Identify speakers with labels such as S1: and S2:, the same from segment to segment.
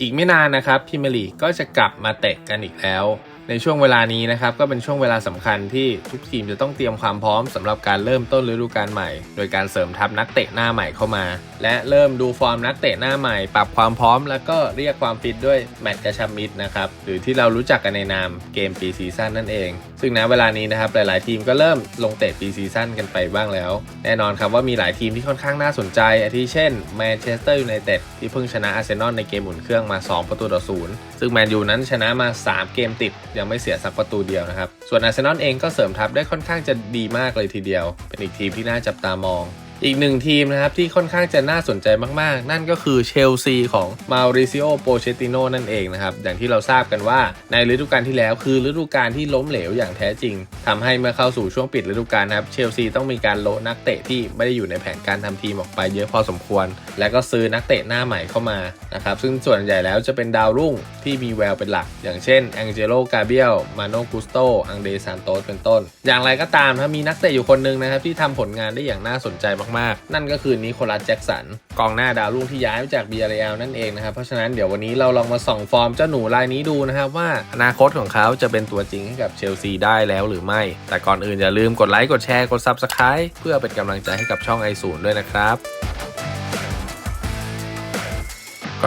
S1: อีกไม่นานนะครับพิมลีกก็จะกลับมาเตะกันอีกแล้ว ในช่วงเวลานี้นะครับก็เป็นช่วงเวลาสำคัญที่ทุกทีมจะต้องเตรียมความพร้อมสำหรับการเริ่มต้นฤดูกาลใหม่ โดยการเสริมทัพนักเตะหน้าใหม่เข้ามา และเริ่มดูฟอร์มนักเตะหน้าใหม่ ปรับความพร้อม แล้วก็เรียกความฟิตด้วยแมตช์กระชับมิตรนะครับหรือที่เรารู้จักกันในนามเกมปีซีซั่นนั่นเอง ซึ่งณเวลานี้นะครับหลาย ๆ ทีมก็เริ่มลงเตะปีซีซั่นกันไปบ้างแล้ว แน่นอนครับว่ามีหลายทีมที่ค่อนข้างน่าสนใจอาทิเช่นแมนเชสเตอร์ยูไนเต็ดที่เพิ่งชนะอาร์เซนอลในเกมอุ่นเครื่องมา 2 ประตูต่อศูนย์ซึ่งแมนยูนั้นชนะมา 3 เกมติดยังไม่เสียสักประตูเดียวนะครับ ส่วนอาร์เซนอลเองก็เสริมทัพได้ค่อนข้างจะดีมากเลยทีเดียว เป็นอีกทีมที่น่าจับตามอง อีกหนึ่งทีมนะครับที่ค่อนข้างจะน่าสนใจมากๆ นั่นก็คือเชลซีของมาริซิโอโปเชติโนนั่นเองนะครับ อย่างที่เราทราบกันว่าในฤดูกาลที่แล้วคือฤดูกาลที่ล้มเหลวอย่างแท้จริงทำให้เมื่อเข้าสู่ช่วงปิดฤดูกาลนะครับเชลซีต้องมีการโละนักเตะที่ไม่ได้อยู่ในแผนการทำทีมออกไปเยอะพอสมควร และก็ซื้อนักเตะหน้าใหม่เข้ามานะครับซึ่งส่วนใหญ่แล้วจะเป็นดาวรุ่งที่มีแววเป็นหลัก อย่างเช่นแองเจโลกาเบียลมาโนกุสโตอังเดซานโตสเป็นต้น อย่างไรก็ตามถ้ามีนักเตะอยู่คนหนึ่งนะครับที่ทำผลงานได้อย่างน่าสนใจมากๆ นั่นก็คือนิโคลัสแจ็กสันกองหน้าดาวรุ่งที่ย้ายมาจากบียร์เรอัลนั่นเองนะครับ เพราะฉะนั้นเดี๋ยววันนี้เราลองมาส่องฟอร์มเจ้าหนูรายนี้ดูนะครับว่าอนาคตของเขาจะเป็นตัวจริงให้กับเชลซีได้แล้วหรือไม่ แต่ก่อนอื่นอย่าลืมกดไลค์กดแชร์กดซับสไคร b e เพื่อเป็นกำลังใจให้กับช่องไอศูนย์ด้วยนะครับ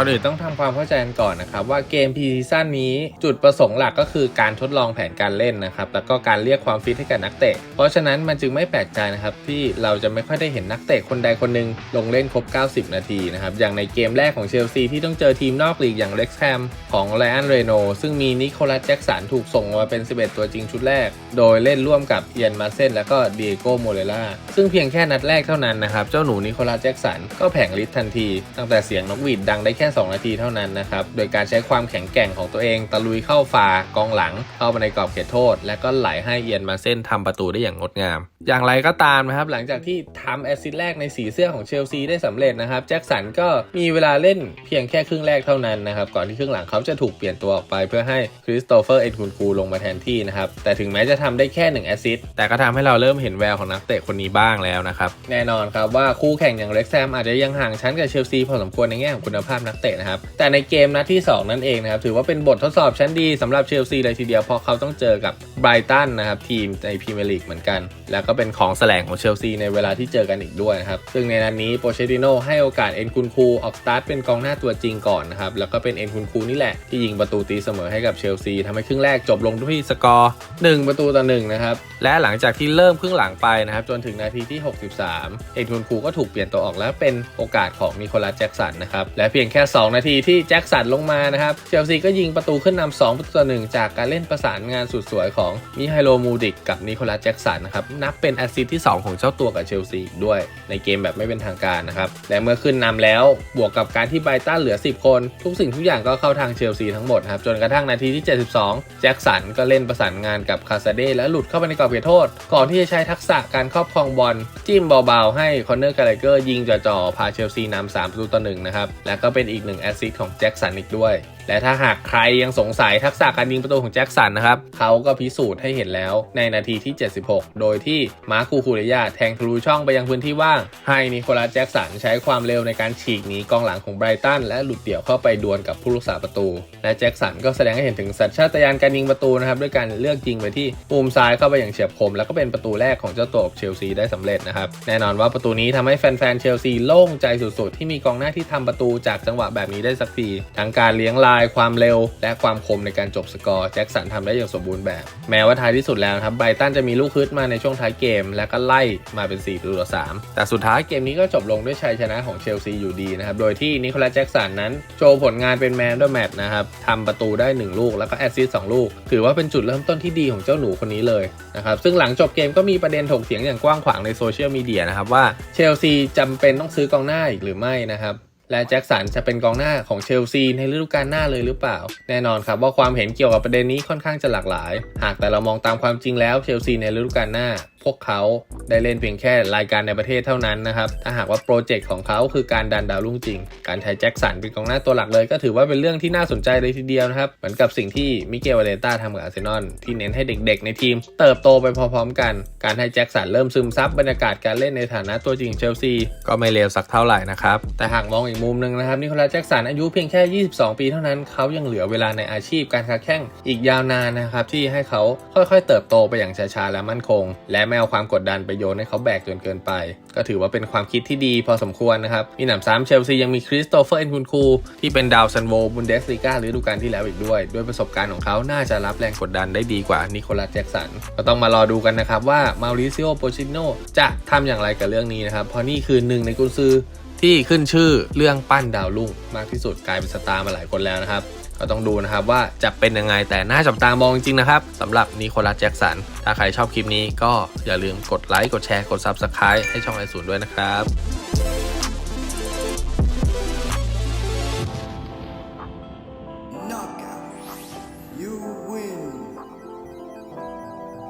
S1: ก่อนอื่นต้องทำความเข้าใจกันก่อนนะครับ ว่าเกมพีซีซั่นนี้จุดประสงค์หลักก็คือการทดลองแผนการเล่นนะครับ แล้วก็การเรียกความฟิตให้กับนักเตะ เพราะฉะนั้นมันจึงไม่แปลกใจนะครับที่เราจะไม่ค่อยได้เห็นนักเตะคนใดคนหนึ่งลงเล่นครบ 90 นาทีนะครับ อย่างในเกมแรกของเชลซีที่ต้องเจอทีมนอกลีกอย่างเล็กแฮมของไลออนเรโนซึ่งมีนิโคลัสแจ็กสันถูกส่งมาเป็น 11 ตัวจริงชุดแรก โดยเล่นร่วมกับเอียนมาเซนและก็เดียโกโมเรล่าซึ่งเพียงแค่นัดแรกเท่านั้นนะครับเจ้าหนูนิโคลัสแจ็กสันก็แผงฤทธิ์ทันที ตั้งแต่เสียงนกหวีดดังได้แค่2 นาทีเท่านั้นนะครับ โดยการใช้ความแข็งแกร่งของตัวเองตะลุยเข้าฝากองหลัง เข้ามาในกรอบเขตโทษ และก็ไหลให้เอียนมาเส้นทำประตูได้อย่างงดงาม อย่างไรก็ตามนะครับ หลังจากที่ทำแอสซิสแรกในสีเสื้อของเชลซีได้สำเร็จนะครับ แจ็คสันก็มีเวลาเล่นเพียงแค่ครึ่งแรกเท่านั้นนะครับ ก่อนที่ครึ่งหลังเขาจะถูกเปลี่ยนตัวออกไป เพื่อให้คริสโตเฟอร์เอ็นคุนคูลงมาแทนที่นะครับ แต่ถึงแม้จะทำได้แค่1แอสซิสแต่ก็ทำให้เราเริ่มเห็นแววของนักเตะคนนี้บ้างแล้วนะครับ แน่นอนครับว่าคู่แข่งอย่างเล็กแซมอาจจะยังห่างชั้นกับเชลซีพอสมควรในแง่ของคุณภาพนักเตะนะครับ แต่ในเกมนัดที่ 2 นั่นเองนะครับ ถือว่าเป็นบททดสอบชั้นดีสำหรับเชลซีเลยทีเดียว เพราะเขาต้องเจอกับไบรตันนะครับทีมในพรีเมียร์ลีกเหมือนกัน แล้วก็เป็นของแสลงของเชลซีในเวลาที่เจอกันอีกด้วยนะครับ ซึ่งในนัดนนี้โปเชติโนให้โอกาสเอ็นคุนคูออกสตาร์ทเป็นกองหน้าตัวจริงก่อนนะครับ แล้วก็เป็นเอ็นคุนคูนี่แหละที่ยิงประตูตีเสมอให้กับเชลซีทำให้ครึ่งแรกจบลงด้วยสกอร์ 1 ประตูต่อ1นะครับ และหลังจากที่เริ่มครึ่งหลังไปนะครับจนถึงนาทีที่ 63 เอ็นคุนคูก็ถูกเปลี่ยนตัวออกแล้วเป็นโอกาสของนิโคลัสแจ็กสันนะครับและเพียงแค่ 2 นาทีที่แจ็กสันลงมานะครับเชลซีก็ยิงประตูขึ้นนำ2ประตูต่อ1จากการเล่นประสานงานสุดสวยของมิไฮโลมูดิกกับนิโคลัสแจ็กสันนะครับนับเป็นแอสซิสที่ 2 ของเจ้าตัวกับเชลซีอีกด้วย ในเกมแบบไม่เป็นทางการนะครับและเมื่อขึ้นนำแล้วบวกกับการที่ไบตันเหลือ 10 คน ทุกสิ่งทุกอย่างก็เข้าทางเชลซีทั้งหมดครับจนกระทั่งนาทีที่ 72 แจ็คสันก็เล่นประสานงานกับคาซาเดและหลุดเข้าไปในกรอบเขตโทษ ก่อนที่จะใช้ทักษะการครอบครองบอลจิ้มเบาๆ ให้คอนเนอร์กาลเกอร์ยิงจ่อๆพาเชลซีนำ3ประตูต่อหนึ่งนะครับและก็เป็นอีกหนึ่งแอสซิสของแจ็คสันอีกด้วย และถ้าหากใครยังสงสัยทักษะการยิงประตูของแจ็คสันนะครับเขาก็พิสูจน์ให้เห็นแล้วในนาทีที่ 76 โดยที่มาร์คูคูเรยาแทงทะลุช่องไปยังพื้นที่ว่าง ให้นิโคลัสแจ็คสันใช้ความเร็วในการฉีกหนีกองหลังของไบรตันและหลุดเดี่ยวเข้าไปดวลกับผู้รักษาประตู และแจ็คสันก็แสดงให้เห็นถึงสัญชาตญาณการยิงประตูนะครับด้วยการเลือกยิงไปที่มุมซ้ายเข้าไปอย่างเฉียบคม แล้วก็เป็นประตูแรกของเจ้าตัวเชลซีได้สำเร็จนะครับแน่นอนว่าประตูนี้ทำให้แฟนๆเชลซีโล่งใจสุดๆ ที่มีกองหน้าที่ทำประตูจากจังหวะแบบนี้ได้สักทีทั้งการเลี้ยงลายความเร็ว และความคมในการจบสกอร์แจ็คสันทำได้อย่างสมบูรณ์แบบ แม้ว่าท้ายที่สุดแล้วนะครับไบตันจะมีลูกฮึดมาในช่วงท้ายเกม และก็ไล่มาเป็น4ประตูต่อ3แต่สุดท้ายเกมนี้ก็จบลงด้วยชัยชนะของเชลซีอยู่ดีนะครับโดยที่นิโคลัสแจ็คสันนั้นโชว์ผลงานเป็นแมนด้วยแมตช์นะครับทำประตูได้ 1 ลูกแล้วก็แอสซิสต์2ลูก ถือว่าเป็นจุดเริ่มต้นที่ดีของเจ้าหนูคนนี้เลยนะครับซึ่งหลังจบเกมก็มีประเด็นถกเถียงอย่างกว้างขวางในโซเชียลมีเดียนะครับว่าเชลซีจำเป็นต้องซื้อกองหน้าอีกหรือไม่นะครับ และแจ็คสันจะเป็นกองหน้าของเชลซีในฤดูกาลหน้าเลยหรือเปล่า แน่นอนครับว่าความเห็นเกี่ยวกับประเด็นนี้ค่อนข้างจะหลากหลาย หากแต่เรามองตามความจริงแล้วเชลซีในฤดูกาลหน้าพวกเขาได้เล่นเพียงแค่รายการในประเทศเท่านั้นนะครับ ถ้าหากว่าโปรเจกต์ของเขาคือการดันดาวรุ่งจริง การใช้แจ็คสันเป็นกองหน้าตัวหลักเลย ก็ถือว่าเป็นเรื่องที่น่าสนใจเลยทีเดียวนะครับ เหมือนกับสิ่งที่มิเกลวาเลต้าทำกับอาร์เซนอลที่เน้นให้เด็กๆ ในทีม เติบโตไปพร้อมๆกัน การให้แจ็คสันเริ่มซึมซับบรรยากาศการเล่นในฐานะตัวจริงเชลซีก็ไม่เลวสักเท่าไหร่นะครับ แต่หากมองอีกมุมหนึ่งนะครับนิโคลัสแจ็คสันอายุเพียงแค่ 22 ปีเท่านั้นเขายังเหลือเวลาในอาชีพการค้าแข่งอีกยาวนานนะครับที่ให้เขาค่อยๆ เติบโตไปอย่างช้าๆและมั่นคง และไม่เอาความกดดันไปโยนให้เขาแบกจนเกินไป ก็ถือว่าเป็นความคิดที่ดีพอสมควรนะครับ มีหนำซ้ำเชลซียังมีคริสโตเฟอร์เอ็นคุนคูที่เป็นดาวซันโวบุนเดสลีกาฤดูกาลที่แล้วอีกด้วย ด้วยประสบการณ์ของเขาน่าจะรับแรงกดดันได้ดีกว่านิโคลัสแจ็กสันก็ต้องมารอดูกันนะครับว่ามาริซิโอโปชิโนจะทำอย่างไรกับเรื่องนี้นะครับเพราะนี่คือหนึ่งในกุญซือ ที่ขึ้นชื่อเรื่องปั้นดาวรุ่งมากที่สุดกลายเป็นสตาร์มาหลายคนแล้วนะครับ ก็ต้องดูนะครับว่าจะเป็นยังไงแต่น่าจับตามองจริงๆนะครับสำหรับนิโคลัสแจ็คสัน ถ้าใครชอบคลิปนี้ก็อย่าลืมกดไลค์กดแชร์กด Subscribe ให้ช่องไอศูนย์ด้วยนะครับ